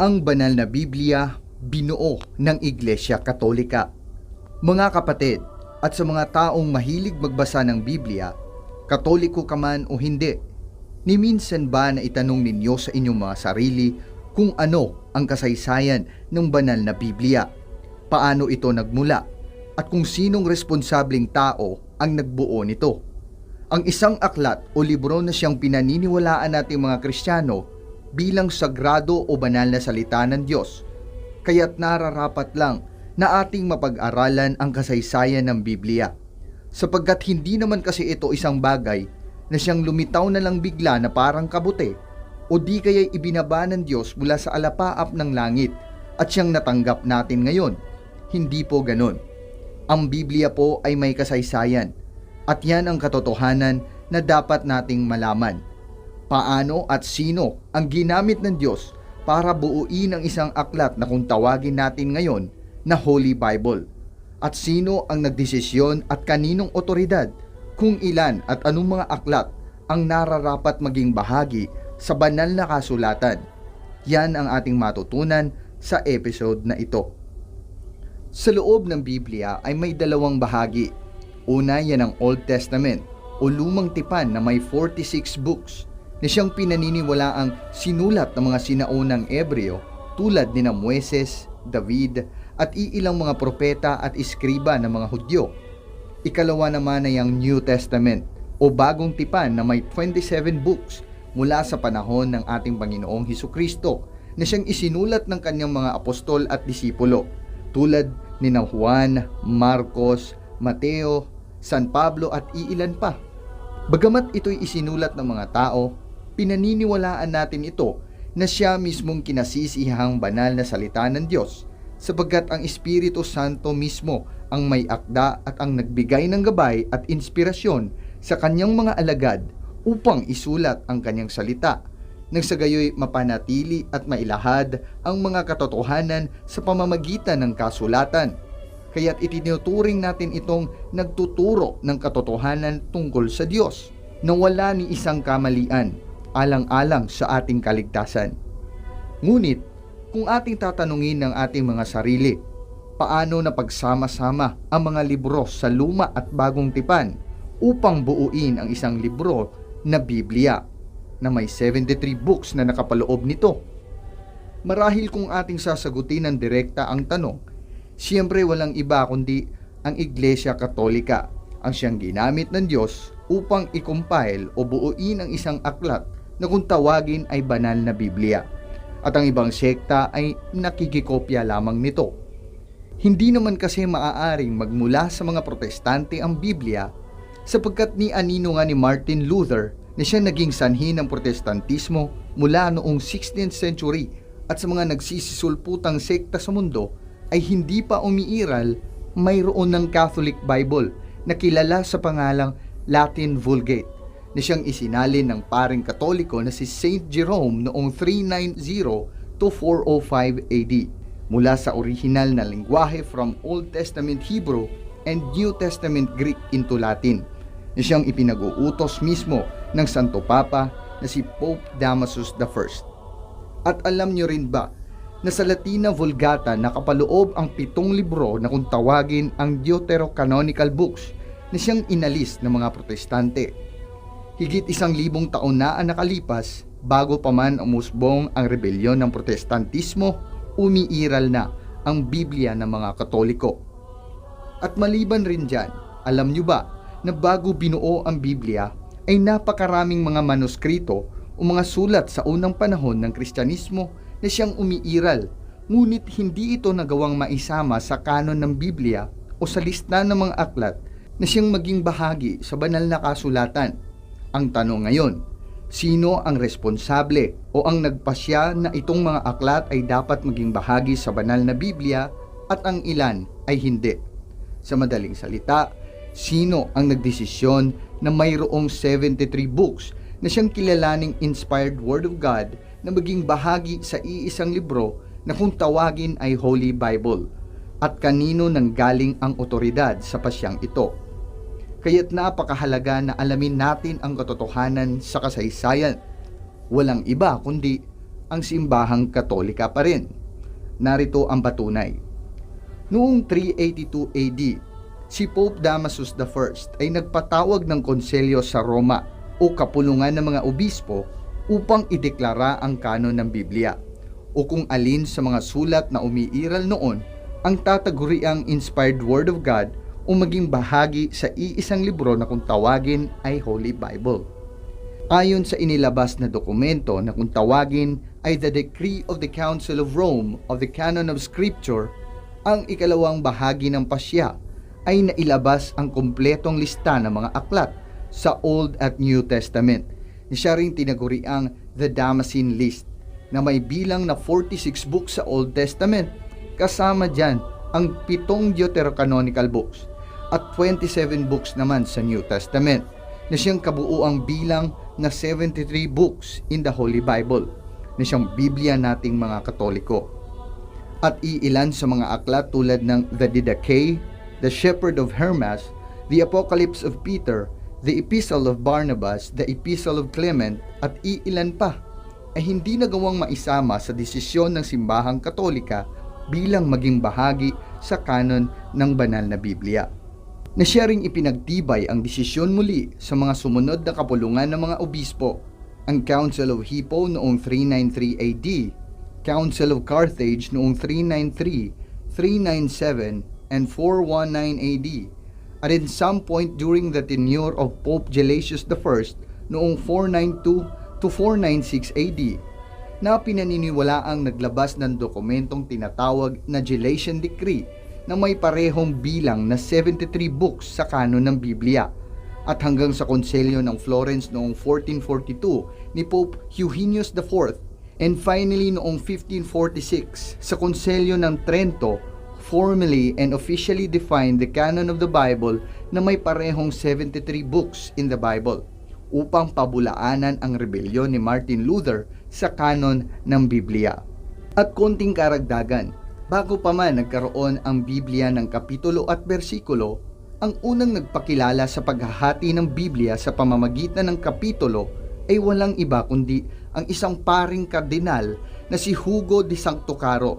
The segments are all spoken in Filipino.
ang banal na Biblia binuo ng Iglesia Katolika. Mga kapatid, at sa mga taong mahilig magbasa ng Biblia, katoliko ka man o hindi, ni minsan ba na itanong ninyo sa inyong mga sarili kung ano ang kasaysayan ng banal na Biblia? Paano ito nagmula? At kung sinong responsableng tao ang nagbuo nito? Ang isang aklat o libro na siyang pinaniniwalaan nating mga Kristiyano bilang sagrado o banal na salita ng Diyos. Kaya't nararapat lang na ating mapag-aralan ang kasaysayan ng Biblia. Sapagkat hindi naman kasi ito isang bagay na siyang lumitaw na lang bigla na parang kabute o di kaya ibinaba ng Diyos mula sa alapaap ng langit at siyang natanggap natin ngayon. Hindi po ganon. Ang Biblia po ay may kasaysayan at yan ang katotohanan na dapat nating malaman. Paano at sino ang ginamit ng Diyos para buuin ang isang aklat na kung tawagin natin ngayon na Holy Bible? At sino ang nagdesisyon at kaninong otoridad kung ilan at anong mga aklat ang nararapat maging bahagi sa banal na kasulatan? Yan ang ating matutunan sa episode na ito. Sa loob ng Biblia ay may dalawang bahagi. Una yan ang Old Testament o lumang tipan na may 46 books na siyang pinaniniwala ang sinulat ng mga sinaunang Ebreo tulad ni na Moises, David at iilang mga propeta at iskriba ng mga Hudyo. Ikalawa naman ay ang New Testament o bagong tipan na may 27 books mula sa panahon ng ating Panginoong Heso Kristo na siyang isinulat ng kanyang mga apostol at disipulo tulad ni na Juan, Marcos, Mateo, San Pablo at iilan pa. Bagamat ito'y isinulat ng mga tao, pinaniniwalaan natin ito na siya mismong kinasisihang banal na salita ng Diyos sapagkat ang Espiritu Santo mismo ang may akda at ang nagbigay ng gabay at inspirasyon sa kanyang mga alagad upang isulat ang kanyang salita nang sa gayoy mapanatili at mailahad ang mga katotohanan sa pamamagitan ng kasulatan. Kaya't itinuturing natin itong nagtuturo ng katotohanan tungkol sa Diyos na wala ni isang kamalian alang-alang sa ating kaligtasan. Ngunit, kung ating tatanungin ng ating mga sarili, paano na pagsama-sama ang mga libro sa luma at bagong tipan upang buuin ang isang libro na Biblia na may 73 books na nakapaloob nito? Marahil kung ating sasagutin ng direkta ang tanong, siyempre walang iba kundi ang Iglesia Katolika ang siyang ginamit ng Diyos upang i-compile o buuin ang isang aklat na kung tawagin ay banal na Biblia. At ang ibang sekta ay nakikikopya lamang nito. Hindi naman kasi maaaring magmula sa mga protestante ang Biblia sapagkat ni anino nga ni Martin Luther na siya naging sanhi ng protestantismo mula noong 16th century at sa mga nagsisisulputang sekta sa mundo ay hindi pa umiiral mayroon ng Catholic Bible na kilala sa pangalang Latin Vulgate na siyang isinalin ng paring katoliko na si Saint Jerome noong 390 to 405 AD mula sa orihinal na lingwahe from Old Testament Hebrew and New Testament Greek into Latin na siyang ipinag-uutos mismo ng Santo Papa na si Pope Damasus I. At alam niyo rin ba na sa Latina Vulgata nakapaloob ang pitong libro na kung tawagin ang Deuterocanonical Books na siyang inalis ng mga protestante. Higit isang libong taon na ang nakalipas bago pa man umusbong ang rebelyon ng protestantismo, umiiral na ang Biblia ng mga Katoliko. At maliban rin dyan, alam nyo ba na bago binuo ang Biblia ay napakaraming mga manuskrito o mga sulat sa unang panahon ng Kristyanismo na siyang umiiral, ngunit hindi ito nagawang maisama sa kanon ng Biblia o sa lista ng mga aklat na siyang maging bahagi sa banal na kasulatan. Ang tanong ngayon, sino ang responsable o ang nagpasya na itong mga aklat ay dapat maging bahagi sa banal na Biblia at ang ilan ay hindi? Sa madaling salita, sino ang nagdesisyon na mayroong 73 books na siyang kilalaning inspired Word of God na maging bahagi sa iisang libro na kung tawagin ay Holy Bible at kanino nang galing ang otoridad sa pasyang ito. Kaya't napakahalaga na alamin natin ang katotohanan sa kasaysayan. Walang iba kundi ang simbahang katolika pa rin. Narito ang patunay. Noong 382 AD, si Pope Damasus I ay nagpatawag ng konselyo sa Roma o kapulungan ng mga obispo upang ideklara ang kanon ng Biblia o kung alin sa mga sulat na umiiral noon ang tataguriang inspired Word of God o maging bahagi sa iisang libro na kung tawagin ay Holy Bible. Ayon sa inilabas na dokumento na kung tawagin ay the Decree of the Council of Rome of the Canon of Scripture, ang ikalawang bahagi ng pasya ay nailabas ang kumpletong lista ng mga aklat sa Old at New Testament. Siya rin tinaguriang the Damascene List na may bilang na 46 books sa Old Testament. Kasama dyan ang pitong Deuterocanonical books at 27 books naman sa New Testament na siyang kabuuang bilang na 73 books in the Holy Bible na siyang Biblia nating mga Katoliko. At iilan sa mga aklat tulad ng The Didache, The Shepherd of Hermas, The Apocalypse of Peter, The Epistle of Barnabas, The Epistle of Clement, at iilan pa ay hindi nagawang maisama sa desisyon ng simbahang katolika bilang maging bahagi sa kanon ng banal na Biblia na siya ring ipinagtibay ang desisyon muli sa mga sumunod na kapulungan ng mga obispo, ang Council of Hippo noong 393 AD, Council of Carthage noong 393, 397, and 419 AD, at in some point during the tenure of Pope Gelasius I noong 492 to 496 AD, na pinaniniwalaang naglabas ng dokumentong tinatawag na Gelasian Decree na may parehong bilang na 73 books sa kanon ng Biblia at hanggang sa konselyo ng Florence noong 1442 ni Pope Eugenius IV and finally noong 1546 sa konselyo ng Trento formally and officially defined the canon of the Bible na may parehong 73 books in the Bible upang pabulaanan ang rebelyon ni Martin Luther sa kanon ng Biblia. At konting karagdagan, Bago pa man nagkaroon ang Biblia ng kapitulo at bersikulo, ang unang nagpakilala sa paghahati ng Biblia sa pamamagitan ng kapitulo ay walang iba kundi ang isang paring kardinal na si Hugo de Sancto Caro.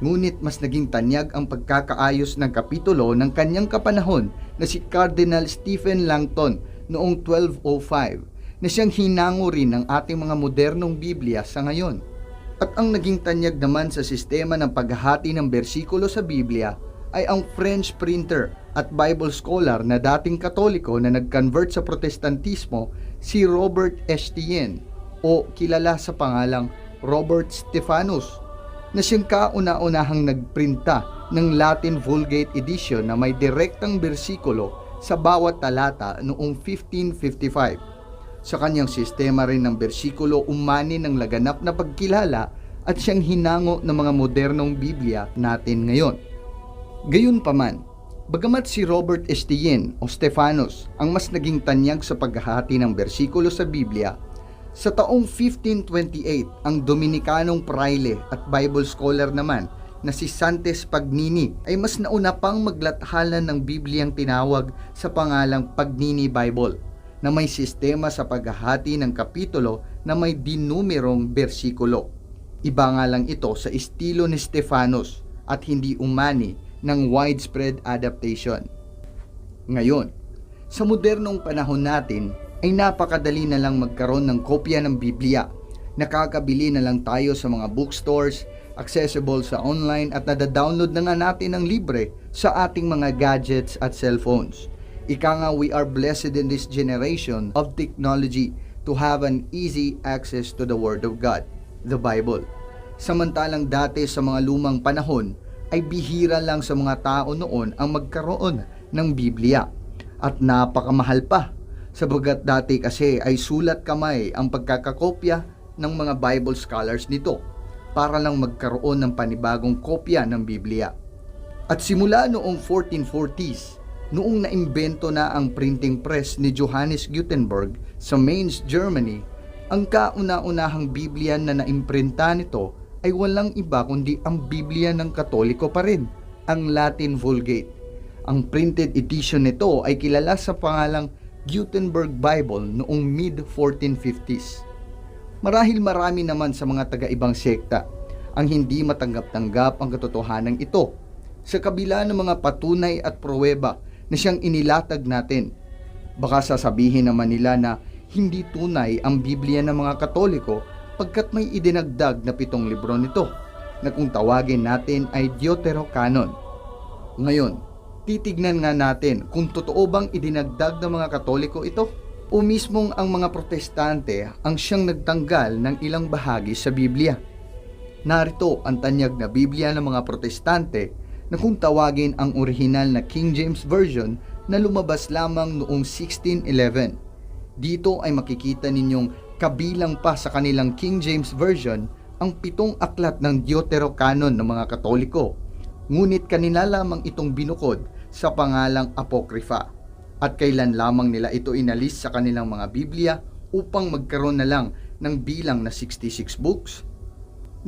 Ngunit mas naging tanyag ang pagkakaayos ng kapitulo ng kanyang kapanahon na si Cardinal Stephen Langton noong 1205 na siyang hinango rin ng ating mga modernong Biblia sa ngayon. At ang naging tanyag naman sa sistema ng paghahati ng bersikulo sa Biblia ay ang French printer at Bible scholar na dating katoliko na nag-convert sa protestantismo si Robert Estienne o kilala sa pangalang Robert Stephanus na siyang kauna-unahang nagprinta ng Latin Vulgate edition na may direktang bersikulo sa bawat talata noong 1555 sa kanyang sistema rin ng bersikulo umani ng laganap na pagkilala at siyang hinango ng mga modernong Biblia natin ngayon. Gayunpaman, bagamat si Robert Estienne o Stephanos ang mas naging tanyag sa paghahati ng bersikulo sa Biblia, sa taong 1528 ang Dominikanong praile at Bible scholar naman na si Santes Pagnini ay mas nauna pang maglathalan ng Bibliang tinawag sa pangalang Pagnini Bible na may sistema sa paghahati ng kapitulo na may dinumerong bersikulo. Iba nga lang ito sa estilo ni Stephanos at hindi umani ng widespread adaptation. Ngayon, sa modernong panahon natin ay napakadali na lang magkaroon ng kopya ng Biblia. Nakakabili na lang tayo sa mga bookstores, accessible sa online at nada-download na nga natin ng libre sa ating mga gadgets at cellphones. Ika nga, we are blessed in this generation of technology to have an easy access to the Word of God, the Bible. Samantalang dati sa mga lumang panahon, ay bihira lang sa mga tao noon ang magkaroon ng Biblia. At napakamahal pa, sabagat dati kasi ay sulat kamay ang pagkakakopya ng mga Bible scholars nito para lang magkaroon ng panibagong kopya ng Biblia. At simula noong 1440s, noong naimbento na ang printing press ni Johannes Gutenberg sa Mainz, Germany, ang kauna-unahang Biblia na naimprinta nito ay walang iba kundi ang Biblia ng Katoliko pa rin, ang Latin Vulgate. Ang printed edition nito ay kilala sa pangalang Gutenberg Bible noong mid-1450s. Marahil marami naman sa mga taga-ibang sekta ang hindi matanggap-tanggap ang katotohanan ito sa kabila ng mga patunay at pruweba na siyang inilatag natin. Baka sasabihin naman nila na hindi tunay ang Biblia ng mga Katoliko pagkat may idinagdag na pitong libro nito na kung tawagin natin ay Deuterocanon. Ngayon, titignan nga natin kung totoo bang idinagdag ng mga Katoliko ito o mismong ang mga protestante ang siyang nagtanggal ng ilang bahagi sa Biblia. Narito ang tanyag na Biblia ng mga protestante na kung tawagin ang orihinal na King James Version na lumabas lamang noong 1611. Dito ay makikita ninyong kabilang pa sa kanilang King James Version ang pitong aklat ng Deuterocanon ng mga Katoliko. Ngunit kanila lamang itong binukod sa pangalang Apokrifa at kailan lamang nila ito inalis sa kanilang mga Biblia upang magkaroon na lang ng bilang na 66 books?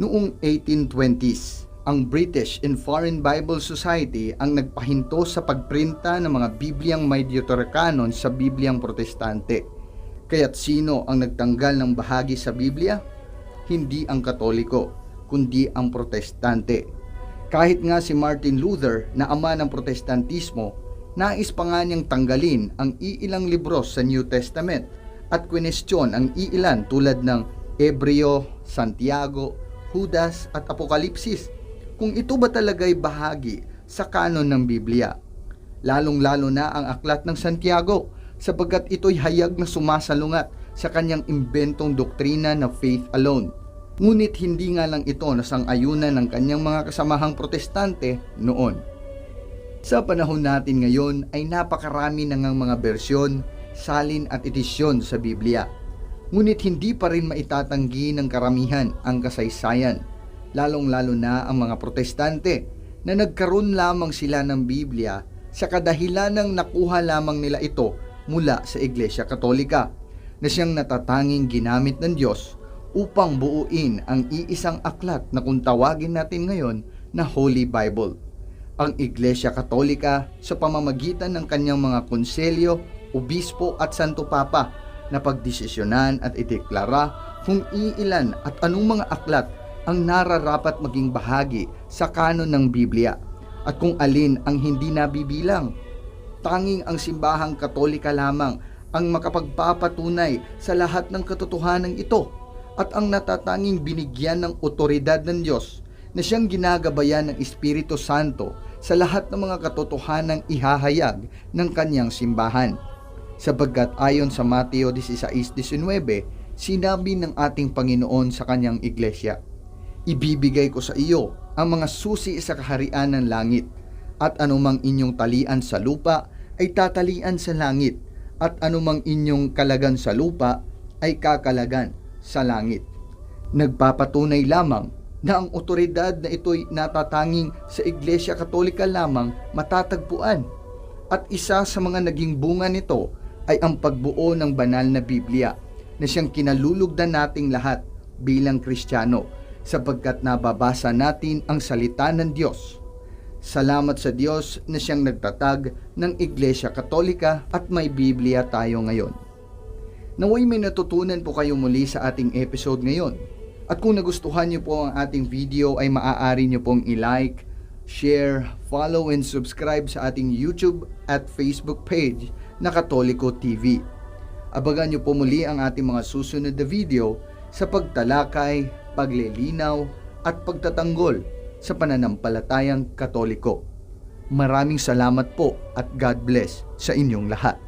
Noong 1820s, ang British and Foreign Bible Society ang nagpahinto sa pagprinta ng mga Bibliang may Deuterocanon sa Bibliang Protestante. Kaya't sino ang nagtanggal ng bahagi sa Biblia? Hindi ang Katoliko, kundi ang Protestante. Kahit nga si Martin Luther na ama ng Protestantismo, nais pa nga niyang tanggalin ang iilang libro sa New Testament at kwenestyon ang iilan tulad ng Ebreo, Santiago, Judas at Apokalipsis kung ito ba talaga'y bahagi sa kanon ng Biblia. Lalong-lalo na ang aklat ng Santiago sapagkat ito'y hayag na sumasalungat sa kanyang imbentong doktrina na faith alone. Ngunit hindi nga lang ito nasang-ayunan ng kanyang mga kasamahang protestante noon. Sa panahon natin ngayon ay napakarami na mga bersyon, salin at edisyon sa Biblia. Ngunit hindi pa rin maitatanggi ng karamihan ang kasaysayan, lalong-lalo na ang mga protestante na nagkaroon lamang sila ng Biblia sa kadahilan ng nakuha lamang nila ito mula sa Iglesia Katolika na siyang natatanging ginamit ng Diyos upang buuin ang iisang aklat na kung tawagin natin ngayon na Holy Bible. Ang Iglesia Katolika sa pamamagitan ng kanyang mga konselyo, obispo at santo papa na pagdesisyonan at ideklara kung iilan at anong mga aklat ang nararapat maging bahagi sa kanon ng Biblia at kung alin ang hindi nabibilang. Tanging ang simbahang katolika lamang ang makapagpapatunay sa lahat ng katotohanan ito at ang natatanging binigyan ng otoridad ng Diyos na siyang ginagabayan ng Espiritu Santo sa lahat ng mga katotohanang ihahayag ng kanyang simbahan sapagkat ayon sa Mateo 16.19, sinabi ng ating Panginoon sa kanyang iglesia, Ibibigay ko sa iyo ang mga susi sa kaharian ng langit, at anumang inyong talian sa lupa ay tatalian sa langit, at anumang inyong kalagan sa lupa ay kakalagan sa langit. Nagpapatunay lamang na ang otoridad na ito'y natatanging sa Iglesia Katolika lamang matatagpuan. At isa sa mga naging bunga nito ay ang pagbuo ng banal na Biblia na siyang kinalulugdan nating lahat bilang Kristiyano sapagkat nababasa natin ang salita ng Diyos. Salamat sa Diyos na siyang nagtatag ng Iglesia Katolika at may Biblia tayo ngayon. Naway may natutunan po kayo muli sa ating episode ngayon. At kung nagustuhan niyo po ang ating video ay maaari niyo pong i-like, share, follow and subscribe sa ating YouTube at Facebook page na Katoliko TV. Abagan niyo po muli ang ating mga susunod na video sa pagtalakay, paglilinaw at pagtatanggol sa pananampalatayang Katoliko. Maraming salamat po at God bless sa inyong lahat.